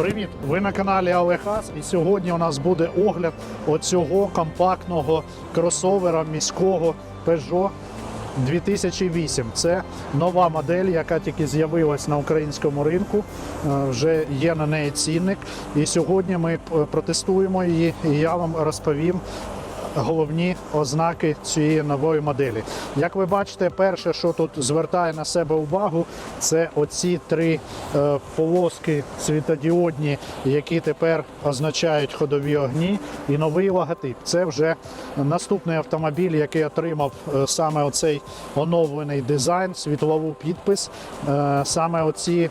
Привіт! Ви на каналі Алехас. і сьогодні у нас буде огляд оцього компактного кросовера міського Peugeot 2008. Це нова модель, яка тільки з'явилась на українському ринку. Е, Вже є на неї цінник. І сьогодні ми протестуємо її, і я вам розповім головні ознаки цієї нової моделі. Як ви бачите, перше, що тут звертає на себе увагу, це оці три е, полоски світодіодні, які тепер означають ходові огні, і новий логотип. Це вже наступний автомобіль, який отримав е, саме оцей оновлений дизайн, світловий підпис. Е, саме оці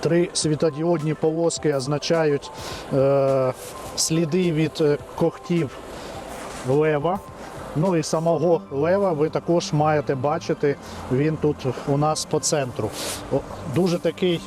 Три світодіодні полоски означають сліди від когтів лева. Ну і самого лева ви також маєте бачити. Він тут у нас по центру. Дуже такий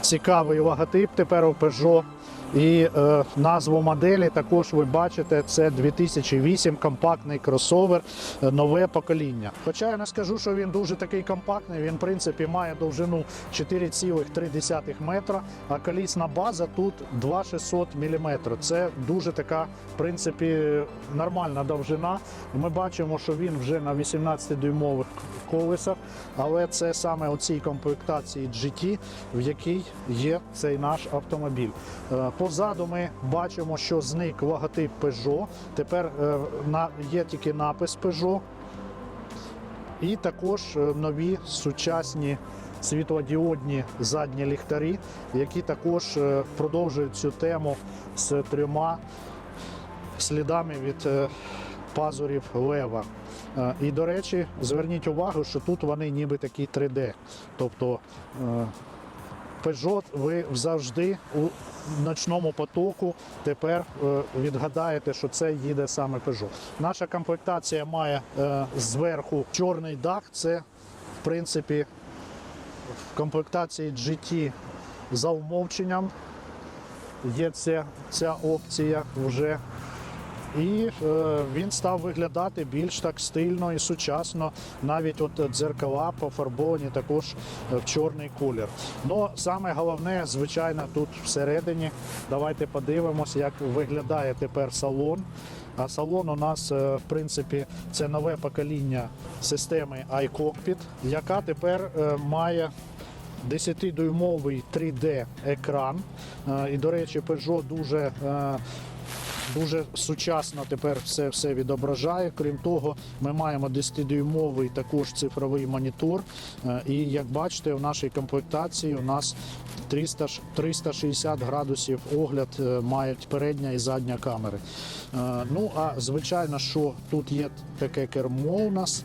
цікавий логотип тепер у Peugeot. І е, назву моделі також ви бачите, це 2008 компактний кросовер, е, нове покоління. Хоча я не скажу, що він дуже такий компактний, він в принципі має довжину 4,3 метра, а колісна база тут 2,600 мм. Це дуже така, в принципі, нормальна довжина. Ми бачимо, що він вже на 18-дюймових колесах, але це саме у цій комплектації GT, в якій є цей наш автомобіль. Позаду ми бачимо, що зник логотип Peugeot. Тепер е, є тільки напис Peugeot. І також е, нові сучасні світлодіодні задні ліхтарі, які також е, продовжують цю тему з трьома слідами від пазурів лева. І, до речі, зверніть увагу, що тут вони ніби такі 3D. Тобто Peugeot ви завжди у ночному потоку тепер е, відгадаєте, що це їде саме Peugeot. Наша комплектація має е, зверху чорний дах. Це, в принципі, в комплектації GT за умовченням є ця, ця опція вже. І е, він став виглядати більш так стильно і сучасно. Навіть от дзеркала пофарбовані також е, в чорний колір. Ну саме головне, звичайно, тут всередині. Давайте подивимося, як виглядає тепер салон. А салон у нас, е, в принципі, це нове покоління системи iCockpit, яка тепер має 10-дюймовий 3D екран. І, до речі, Peugeot дуже Дуже сучасно тепер все, все відображає. Крім того, ми маємо 10-дюймовий також цифровий монітор. Е, І як бачите, в нашій комплектації у нас 300, 360 градусів огляд е, мають передня і задня камери. Е, Ну а звичайно, що тут є таке кермо у нас,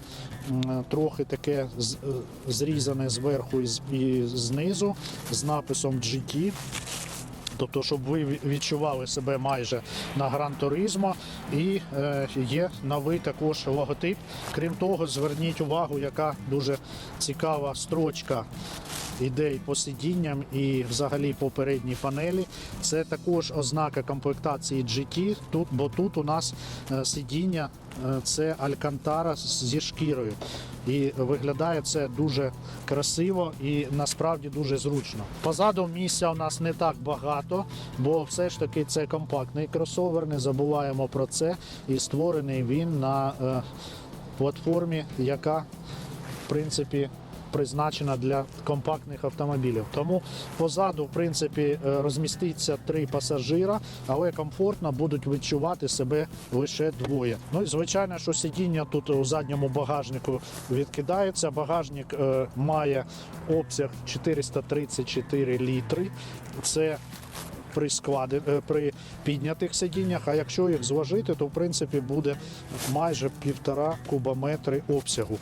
трохи таке зрізане зверху і знизу з написом GT. Тобто, щоб ви відчували себе майже на Гран Туризмо. І е, є новий також логотип. Крім того, зверніть увагу, яка дуже цікава строчка ідей по сидінням і взагалі по передній панелі. Це також ознака комплектації GT, тут, бо тут у нас е, сидіння е, це Алькантара зі шкірою. І виглядає це дуже красиво і насправді дуже зручно. Позаду місця у нас не так багато, бо все ж таки це компактний кросовер. Не забуваємо про це. І створений він на е, платформі, яка в принципі призначена для компактних автомобілів. Тому позаду, в принципі, е, розміститься три пасажира, але комфортно будуть відчувати себе лише двоє. Ну і звичайно, що сидіння тут у задньому багажнику відкидається. Багажник е, має обсяг 434 літри. Це при складі, е, при піднятих сидіннях, а якщо їх зважити, то в принципі буде майже півтора кубометри обсягу.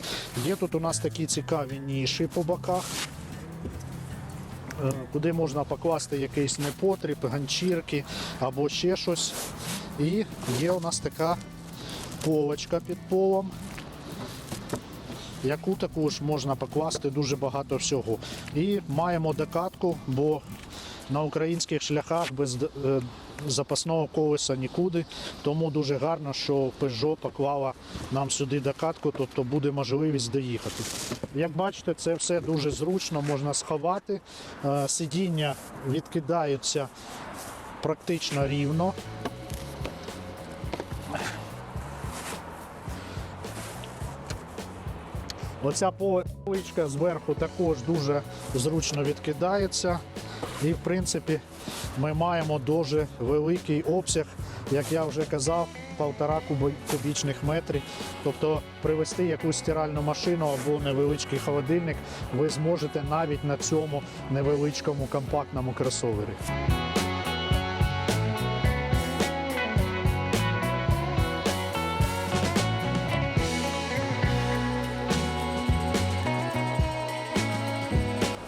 Є тут у нас такі цікаві ніші по боках. е, Куди можна покласти якийсь непотріб, ганчірки або ще щось. І є у нас така полочка під полом, яку також можна покласти дуже багато всього. І маємо докатку, бо на українських шляхах без е, запасного колеса нікуди. Тому дуже гарно, що Peugeot поклала нам сюди докатку, тобто буде можливість доїхати. Як бачите, це все дуже зручно, можна сховати. Е, Сидіння відкидаються практично рівно. Оця поличка зверху також дуже зручно відкидається. І, в принципі, ми маємо дуже великий обсяг, як я вже казав, куби- кубічних метрів. Тобто привезти якусь стиральну машину або невеличкий холодильник ви зможете навіть на цьому невеличкому компактному кросовері.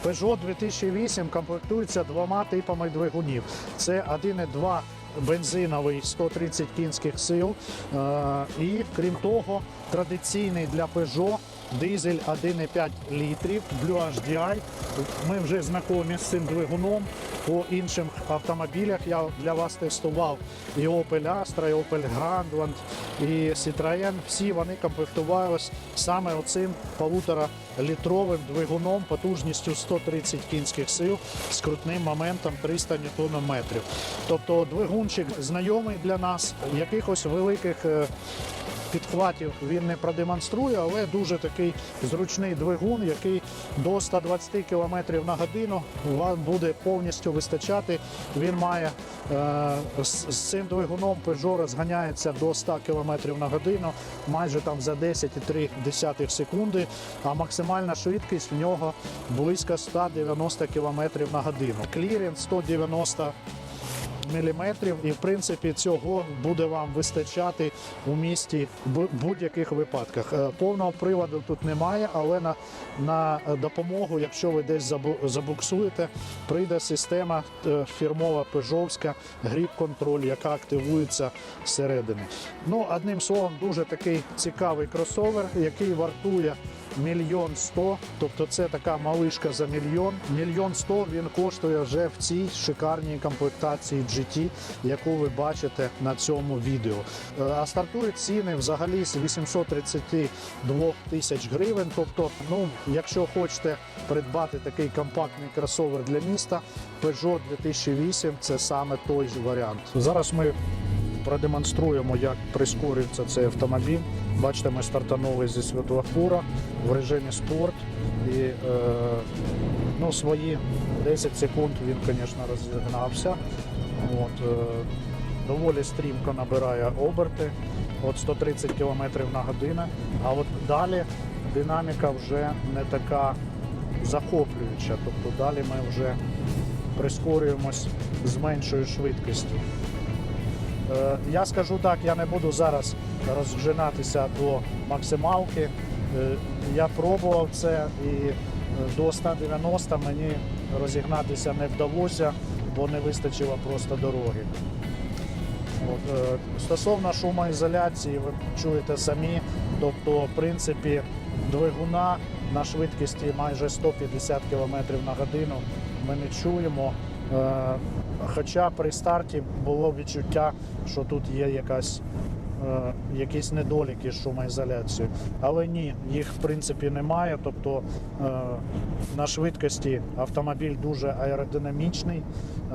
Peugeot 2008 комплектується двома типами двигунів. Це 1,2 бензиновий 130 кінських сил. Е, І крім того, традиційний для Peugeot дизель 1,5 літрів Blue HDI. Ми вже знайомі з цим двигуном. По іншим автомобілях я для вас тестував і Opel Astra, і Opel Grandland, і Citroën. Всі вони комплектувалися саме оцим полуторалітровим двигуном потужністю 130 кінських сил з крутним моментом 300 Нм. Тобто двигунчик знайомий для нас, якихось великих е, підхватів він не продемонструє, але дуже такий зручний двигун, який до 120 км на годину вам буде повністю вистачати. Він має е, з, цим двигуном Peugeot розганяється до 100 км на годину, майже там за 10,3 секунди, а максимальна швидкість в нього близько 190 км на годину. Клірінг 190 міліметрів, і в принципі цього буде вам вистачати у місті в будь-яких випадках. Е, Повного приводу тут немає, але на, на допомогу, якщо ви десь забуксуєте, прийде система е, фірмова пежовська гріп-контроль, яка активується зсередини. Ну, одним словом, дуже такий цікавий кросовер, який вартує мільйон сто, тобто це така малишка за мільйон. Мільйон сто він коштує вже в цій шикарній комплектації GT, яку ви бачите на цьому відео. Е, А стартують ціни взагалі з 832 тисяч гривень. Тобто, ну, якщо хочете придбати такий компактний кросовер для міста, Peugeot 2008 це саме той же варіант. Зараз ми продемонструємо, як прискорюється цей автомобіль. Бачите, ми стартанули зі світлофора в режимі спорт. І е, ну, свої 10 секунд він, звісно, розігнався. От, е, доволі стрімко набирає оберти, от 130 км на годину. А от далі динаміка вже не така захоплююча. Тобто далі ми вже прискорюємось з меншою швидкістю. Е, Я скажу так, я не буду зараз розжинатися до максималки. Е, Я пробував це і до 190 мені розігнатися не вдалося, бо не вистачило просто дороги. От, е, стосовно шумоізоляції, ви чуєте самі, тобто, в принципі, двигуна на швидкості майже 150 км на годину ми не чуємо. Е, Хоча при старті було відчуття, що тут є якась, якісь недоліки з шумоізоляцією. Але ні, їх в принципі немає. Тобто е, на швидкості автомобіль дуже аеродинамічний, е,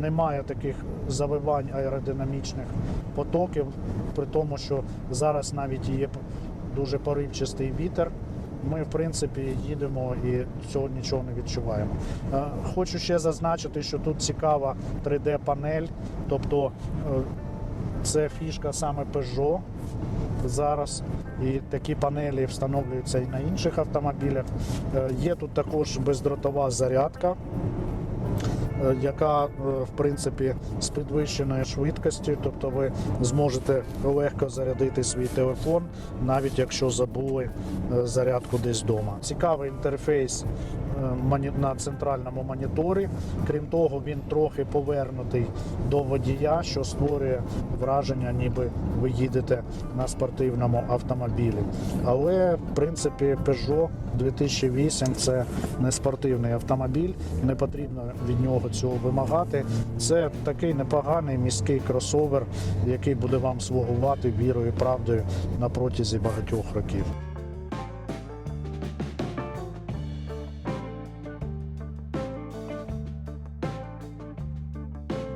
немає таких завивань аеродинамічних потоків, при тому, що зараз навіть є дуже поривчастий вітер. Ми, в принципі, їдемо і цього нічого не відчуваємо. Е, Хочу ще зазначити, що тут цікава 3D-панель, тобто е, це фішка саме Peugeot зараз. І такі панелі встановлюються і на інших автомобілях. Е, Є тут також бездротова зарядка, е, яка е, в принципі з підвищеною швидкістю, тобто ви зможете легко зарядити свій телефон, навіть якщо забули зарядку десь вдома. Цікавий інтерфейс на центральному моніторі. Крім того, він трохи повернутий до водія, що створює враження, ніби ви їдете на спортивному автомобілі. Але в принципі Peugeot 2008 це не спортивний автомобіль, не потрібно від нього цього вимагати. Це такий непоганий міський кросовер, який буде вам слугувати вірою і правдою на протязі багатьох років.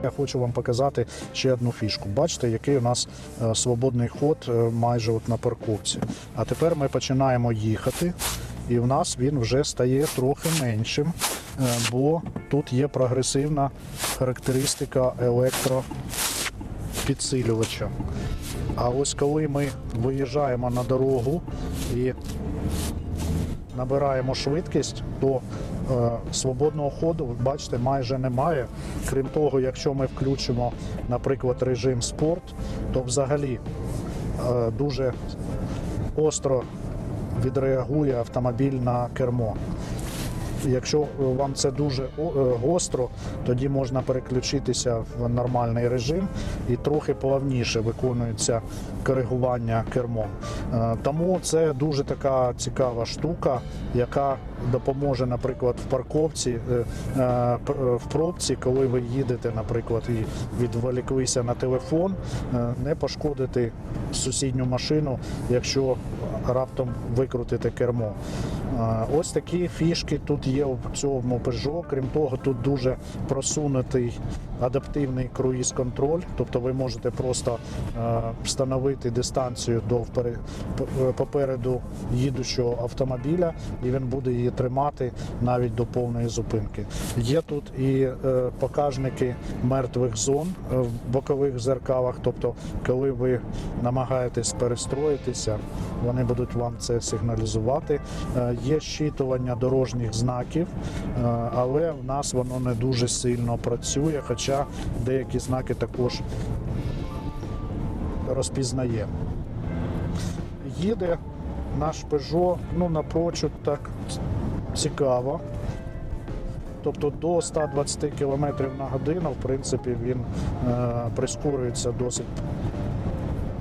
Я хочу вам показати ще одну фішку. Бачите, який у нас е, свободний ход е, майже от на парковці. А тепер ми починаємо їхати, і в нас він вже стає трохи меншим, е, бо тут є прогресивна характеристика електропідсилювача. А ось коли ми виїжджаємо на дорогу і набираємо швидкість, то свободного ходу, бачите, майже немає. Крім того, якщо ми включимо, наприклад, режим спорт, то взагалі е, дуже остро відреагує автомобіль на кермо. Якщо е, вам це дуже е, гостро, тоді можна переключитися в нормальний режим і трохи плавніше виконується коригування кермом. Е, Тому це дуже така цікава штука, яка допоможе, наприклад, в парковці, в пробці, коли ви їдете, наприклад, і відволіклися на телефон, не пошкодити сусідню машину, якщо раптом викрутите кермо. Ось такі фішки тут є у цьому Peugeot. Крім того, тут дуже просунутий адаптивний круїз-контроль, тобто ви можете просто е, встановити дистанцію до е, попереду їдучого автомобіля, і він буде її тримати навіть до повної зупинки. Є тут і е, показники мертвих зон в бокових зеркалах, тобто, коли ви намагаєтесь перестроїтися, вони будуть вам це сигналізувати. Є щитування дорожніх знаків, але в нас воно не дуже сильно працює, хоча деякі знаки також розпізнає. Їде наш Peugeot ну, напрочуд так цікаво. Тобто до 120 км на годину, в принципі, він е, прискорюється досить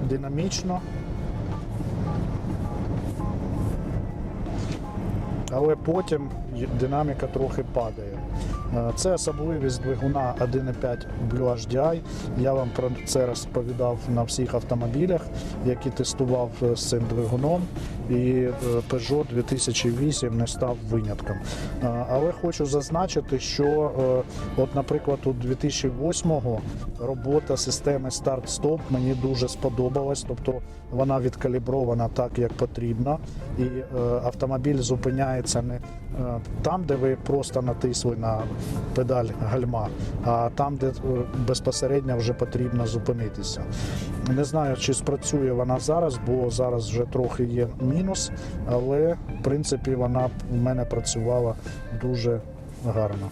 динамічно. Але потім динаміка трохи падає. Е, Це особливість двигуна 1.5 Blue HDI. Я вам про це розповідав на всіх автомобілях, які тестував е, з цим двигуном. І е, Peugeot 2008 не став винятком. Але хочу зазначити, що, от, наприклад, у 2008-го робота системи старт-стоп мені дуже сподобалась. Тобто вона відкалібрована так, як потрібно, і автомобіль зупиняється не е, там, де ви просто натисли на педаль гальма, а там, де е, безпосередньо вже потрібно зупинитися. Не знаю, чи спрацює вона зараз, бо зараз вже трохи є мінус, але в принципі вона в мене працювала дуже гарно.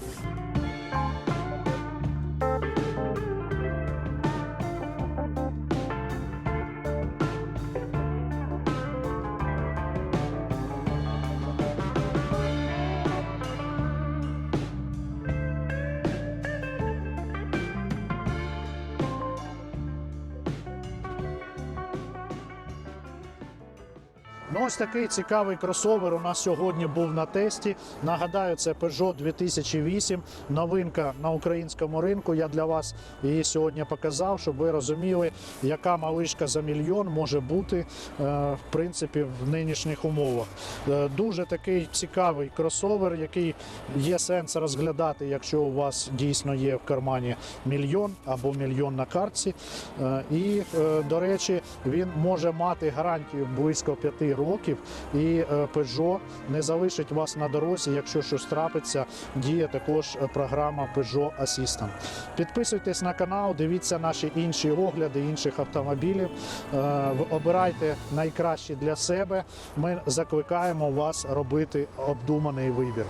Ну, ось такий цікавий кросовер у нас сьогодні був на тесті. Нагадаю, це Peugeot 2008, новинка на українському ринку. Я для вас її сьогодні показав, щоб ви розуміли, яка малишка за мільйон може бути е, в принципі в нинішніх умовах. Е, Дуже такий цікавий кросовер, який є сенс розглядати, якщо у вас дійсно є в кармані мільйон або мільйон на картці. Е, І, до речі, він може мати гарантію близько 5 років, і е, Peugeot не залишить вас на дорозі, якщо щось трапиться. Діє також е, програма Peugeot Assistant. Підписуйтесь на канал, дивіться наші інші огляди інших автомобілів. Е, Обирайте найкращі для себе. Ми закликаємо вас робити обдуманий вибір.